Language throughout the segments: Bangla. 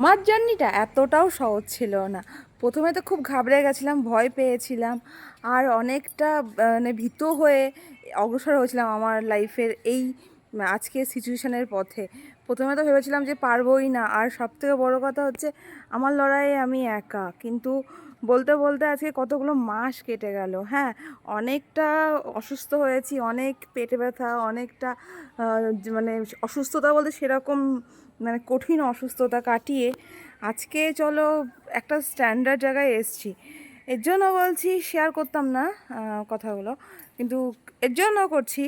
আমার জার্নিটা এতটাও সহজ ছিল না। প্রথমে তো খুব ঘাবড়ে গেছিলাম, ভয় পেয়েছিলাম আর অনেকটা মানে ভীত হয়ে অগ্রসর হয়েছিলাম আমার লাইফের এই, আজকের সিচুয়েশনের পথে। প্রথমে তো ভেবেছিলাম যে পারবোই না আর সবথেকে বড় কথা হচ্ছে আমার লড়াইয়ে আমি একা। কিন্তু বলতে বলতে আজকে কতগুলো মাস কেটে গেল হ্যাঁ? অনেকটা অসুস্থ হয়েছি, অনেক পেটে ব্যথা, অনেকটা মানে অসুস্থতা বলতে সেরকম মানে কঠিন অসুস্থতা কাটিয়ে আজকে চলো একটা স্ট্যান্ডার্ড জায়গায় এসছি। এর জন্য বলছি শেয়ার করতাম না কথাগুলো, কিন্তু এর জন্য করছি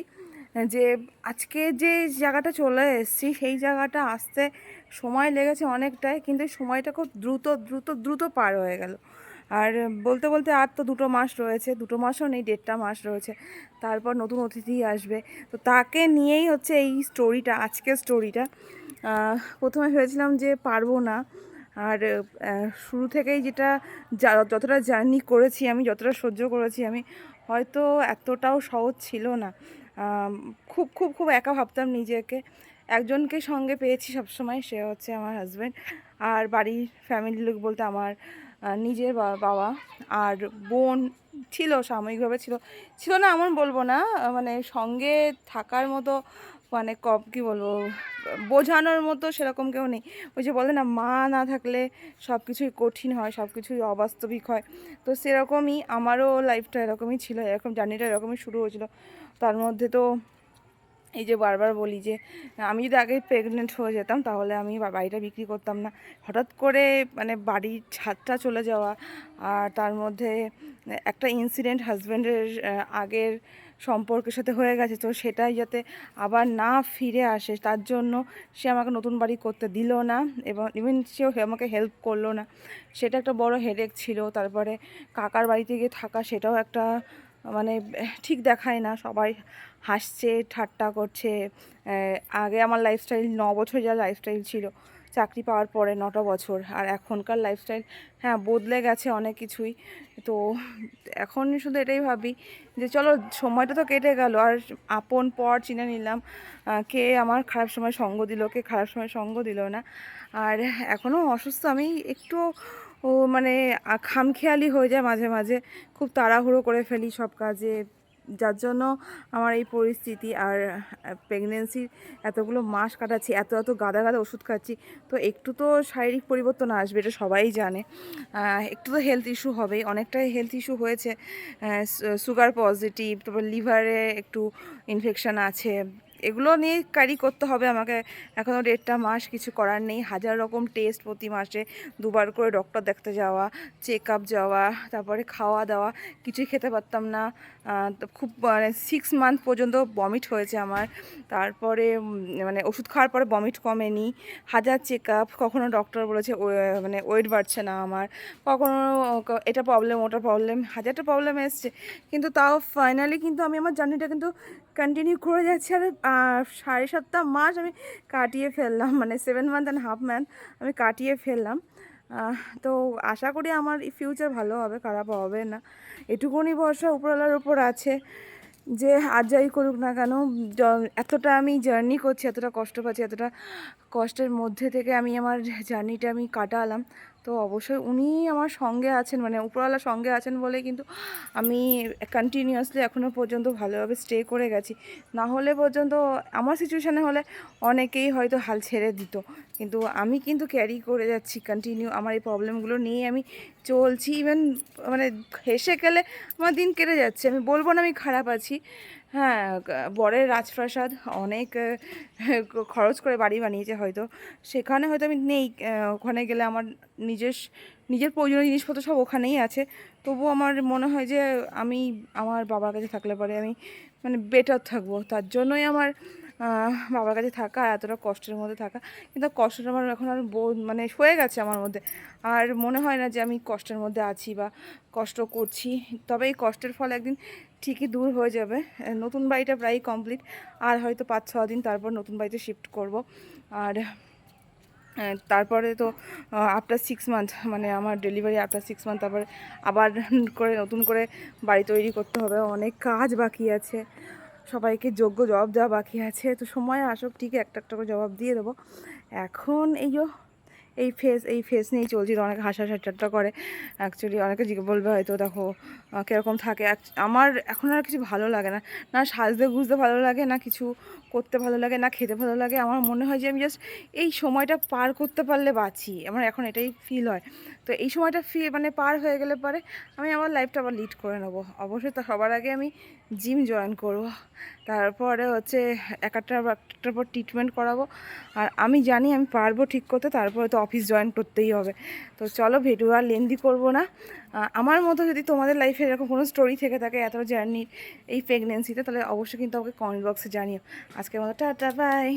যে আজকে যে জায়গাটা চলে এসেছি, সেই জায়গাটা আসতে সময় লেগেছে অনেকটাই, কিন্তু সময়টা খুব দ্রুত দ্রুত দ্রুত পার হয়ে গেল। আর বলতে বলতে আর তো দুটো মাস রয়েছে, দুটো মাসও নেই, দেড়টা মাস রয়েছে, তারপর নতুন অতিথি আসবে। তো তাকে নিয়েই হচ্ছে এই স্টোরিটা আজকের স্টোরিটা প্রথমে ভেবেছিলাম যে পারব না। আর শুরু থেকেই যেটা যতটা জার্নি করেছি আমি, যতটা সহ্য করেছি আমি, হয়তো এতটাও সহজ ছিল না। খুব খুব খুব একা ভাবতাম নিজেকে। একজনকে সঙ্গে পেয়েছি সবসময়, সে হচ্ছে আমার হাজব্যান্ড আর বাড়ির ফ্যামিলির লোক বলতে আমার নিজের বাবা আর বোন ছিল, সাময়িকভাবে ছিল। ছিল না, এমন বলব না মানে সঙ্গে থাকার মতো মানে কব কী বলব, বোঝানোর মতো সেরকম কেউ নেই। ওই যে বলে না, মা না থাকলে সব কিছুই কঠিন হয় সব কিছুই অবাস্তবিক হয়। তো সেরকমই আমারও লাইফটা এরকমই ছিল, এরকম জার্নিটা এরকমই শুরু হয়েছিল। তার মধ্যে তো এই যে বারবার বলি যে, আমি যদি আগে প্রেগনেন্ট হয়ে যেতাম, তাহলে আমি বাড়িটা বিক্রি করতাম না। হঠাৎ করে মানে বাড়ির ছাদটা চলে যাওয়া, আর তার মধ্যে একটা ইনসিডেন্ট হাজব্যান্ডের আগের সম্পর্কের সাথে হয়ে গেছে। তো সেটাই যাতে আবার না ফিরে আসে, তার জন্য সে আমাকে নতুন বাড়ি করতে দিল না এবং ইভেন সেও আমাকে হেল্প করল না। সেটা একটা বড় হেডেক ছিল। তারপরে কাকার বাড়িতে গিয়ে থাকা, সেটাও একটা মানে ঠিক দেখায় না। সবাই হাসছে, ঠাট্টা করছে। আগে আমার লাইফস্টাইল ন বছর যা লাইফস্টাইল ছিল, চাকরি পাওয়ার পরে নটা বছর। আর এখনকার লাইফস্টাইল হ্যাঁ বদলে গেছে অনেক কিছুই। তো, এখন শুধু এটাই ভাবি যে, চলো, সময়টা তো কেটে গেল। আর আপন পর চিনে নিলাম কে আমার খারাপ সময় সঙ্গ দিল, কে খারাপ সময় সঙ্গ দিল না। আর এখনও অসুস্থ, আমি একটু ও মানে খামখেয়ালি হয়ে যায় মাঝে মাঝে। খুব তাড়াহুড়ো করে ফেলি সব কাজে। যার জন্য আমার এই পরিস্থিতি আর প্রেগনেন্সির এতগুলো মাস কাটাচ্ছি, এত এত গাদা গাদা ওষুধ খাচ্ছি, তো একটু তো শারীরিক পরিবর্তন আসবে, এটা সবাই জানে। একটু তো হেলথ ইস্যু হবেই। অনেকটাই হেলথ ইস্যু হয়েছে সুগার পজিটিভ তারপর লিভারে একটু ইনফেকশান আছে। এগুলো নিয়ে ক্যারি করতে হবে আমাকে। এখনও দেড়টা মাস কিছু করার নেই। হাজার রকম টেস্ট প্রতি মাসে। দুবার করে ডক্টর দেখতে যাওয়া চেক আপ যাওয়া, তারপরে খাওয়া দাওয়া। কিছুই খেতে পারতাম না। খুব মানে সিক্স মান্থ পর্যন্ত বমিট হয়েছে আমার। তারপরে মানে ওষুধ খাওয়ার পরে বমিট কমেনি। হাজার চেক আপ কখনো ডক্টর বলেছে, "ও- মানে ওয়েট বাড়ছে না আমার। কখনো এটা প্রবলেম ওটা প্রবলেম হাজারটা প্রবলেম এসছে। কিন্তু তাও ফাইনালি কিন্তু আমি আমার জার্নিটা কিন্তু কন্টিনিউ করে যাচ্ছি। আর সাড়ে সাতটা মাস আমি কাটিয়ে ফেললাম মানে seven month and half man আমি কাটিয়ে ফেললাম। তো আশা করি আমার ফিউচার ভালো হবে, খারাপ হবে না। এটুকুনি ভরসা উপরওয়ালার ওপর আছে যে আর যাই করুক না কেন এতটা আমি জার্নি করছি, এতটা কষ্ট পাচ্ছি, এতটা কষ্টের মধ্যে থেকে আমি আমার জার্নিটা আমি কাটালাম। তো অবশ্যই উনি আমার সঙ্গে আছেন মানে উপরওয়ালা সঙ্গে আছেন বলে কিন্তু আমি কন্টিনিউয়াসলি এখনও পর্যন্ত ভালোভাবে স্টে করে গেছি। না হলে পর্যন্ত আমার সিচুয়েশানে হলে অনেকেই হয়তো হাল ছেড়ে দিত। কিন্তু আমি কিন্তু ক্যারি করে যাচ্ছি কন্টিনিউ আমার এই প্রবলেমগুলো নিয়ে আমি চলছি। ইভেন মানে হেসে গেলে আমার দিন কেটে যাচ্ছে। আমি বলব না আমি খারাপ আছি। হ্যাঁ বরের রাজপ্রাসাদ অনেক খরচ করে বাড়ি বানিয়েছে হয়তো। সেখানে হয়তো আমি নেই ওখানে গেলে আমার নিজের নিজের প্রয়োজনীয় জিনিসপত্র সব ওখানেই আছে। তবু আমার মনে হয় যে আমি আমার বাবার কাছে থাকলে পরে আমি মানে বেটার থাকব। তার জন্যই আমার বাবার কাছে থাকা আর এতটা কষ্টের মধ্যে থাকা। কিন্তু কষ্টটা আমার এখন আর মানে হয়ে গেছে আমার মধ্যে। আর মনে হয় না যে আমি কষ্টের মধ্যে আছি বা কষ্ট করছি। তবে এই কষ্টের ফল একদিন ঠিকই দূর হয়ে যাবে। নতুন বাড়িটা প্রায় কমপ্লিট আর হয়তো পাঁচ, ছ দিন তারপর নতুন বাড়িতে শিফট করব। আর তারপরে তো আফটার সিক্স মান্থ মানে আমার ডেলিভারি আফটার সিক্স মান্থ তারপর আবার করে নতুন করে বাড়ি তৈরি করতে হবে। অনেক কাজ বাকি আছে। সবাইকে যোগ্য জবাব দেওয়া বাকি আছে। তো সময় আসুক ঠিক একটা একটা করে জবাব দিয়ে দেবো। এখন এই এই ফেস এই ফেস নিয়েই চলছিল। অনেকে হাসা ঠাট্টা করে। অ্যাকচুয়ালি অনেকে জিজ্ঞে বলবে হয়তো, দেখো কীরকম থাকে? আমার এখন আর কিছু ভালো লাগে না। না সাজতে গুজতে ভালো লাগে, না কিছু করতে ভালো লাগে, না খেতে ভালো লাগে। আমার মনে হয় যে আমি জাস্ট এই সময়টা পার করতে পারলে বাঁচি। আমার এখন এটাই ফিল হয়। তো এই সময়টা ফি মানে পার হয়ে গেলে পরে আমি আমার লাইফটা আবার লিড করে নেব। অবশ্যই তা সবার আগে আমি জিম জয়েন করব। তারপরে হচ্ছে এক একটা একটার পর ট্রিটমেন্ট করাবো। আর আমি জানি আমি পারব ঠিক করতে, তারপরে তো অফিস জয়েন করতেই হবে। তো চলো ভিডিও আর লেন্দি করব না। আমার মতো যদি তোমাদের লাইফে এরকম কোনো স্টোরি থেকে থাকে এত জার্নি এই প্রেগনেন্সিতে তাহলে অবশ্যই কিন্তু আমাকে কমেন্ট বক্সে জানিও। আজকের মতো টাটা বাই